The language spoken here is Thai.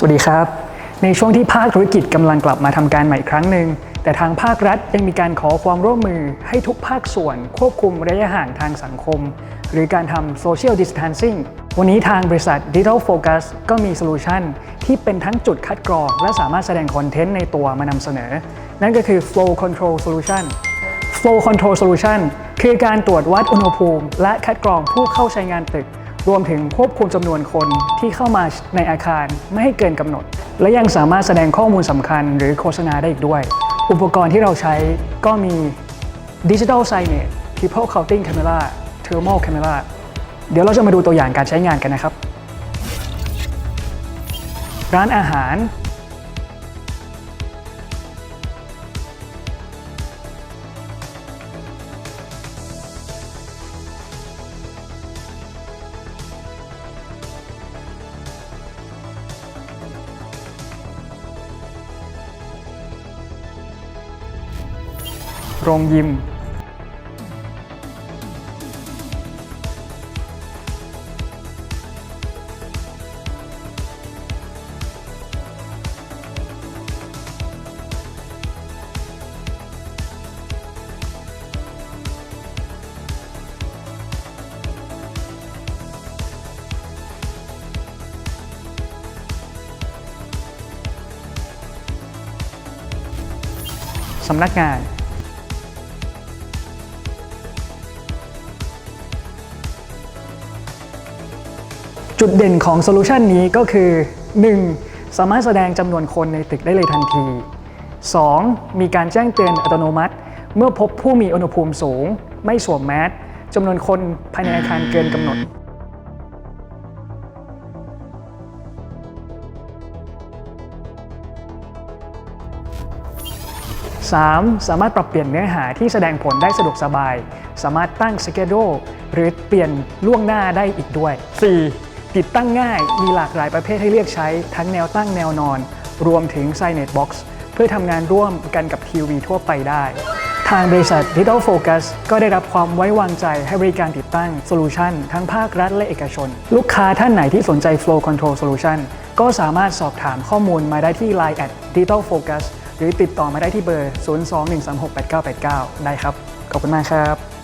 สวัสดีครับ ในช่วงที่ภาคธุรกิจกำลังกลับมาทำการใหม่อีกครั้งหนึ่ง แต่ทางภาครัฐยังมีการขอความร่วมมือให้ทุกภาคส่วนควบคุมระยะห่างทางสังคม หรือการทำ social distancing วันนี้ทางบริษัท Digital Focus ก็มีโซลูชันที่เป็นทั้งจุดคัดกรอง และสามารถแสดงคอนเทนต์ในตัวมานำเสนอ นั่นก็คือ Flow Control Solution Flow Control Solution คือการตรวจวัดอุณหภูมิ และคัดกรองผู้เข้าใช้งานตึก รวมถึงควบคุมจำนวนคนที่เข้ามาในอาคารไม่ให้เกินกำหนด และยังสามารถแสดงข้อมูลสำคัญหรือโฆษณาได้อีกด้วย อุปกรณ์ที่เราใช้ก็มี Digital Signage People Counting Camera Thermal Camera เดี๋ยวเราจะมาดูตัวอย่างการใช้งานกันนะครับ ร้านอาหาร โรงยิม สำนักงาน จุดเด่นของโซลูชันนี้ก็คือ 1. สามารถแสดงจำนวนคนในตึกได้เลยทันที 2. มีการแจ้งเตือนอัตโนมัติ เมื่อพบผู้มีอุณหภูมิสูง ไม่สวมแมสจำนวนคนภายในอาคารเกินกำหนด 3. สามารถปรับเปลี่ยนเนื้อหาที่แสดงผลได้สะดวกสบาย สามารถตั้งสเกจ l e หรือเปลี่ยนล่วงหน้าได้อีกด้วย 4. ติดตั้งง่ายมีหลากหลายประเภทให้เลือกใช้ทั้งแนวตั้งแนวนอน รวมถึง s i g n e t Box เพื่อทำงานร่วมกันกับทีวีทั่วไปได้ ทางบริษัท Digital Focus ก็ได้รับความไว้วางใจให้บริการติดตั้งโซลูชันทั้งภาครัฐและเอกชน ลูกค้าท่านไหนที่สนใจ Flow Control Solution ก็สามารถสอบถามข้อมูลมาได้ที่ Line at Digital Focus หรือติดต่อมาได้ที่เบอร์ 021368989 ได้ครับ ขอบคุณมากครับ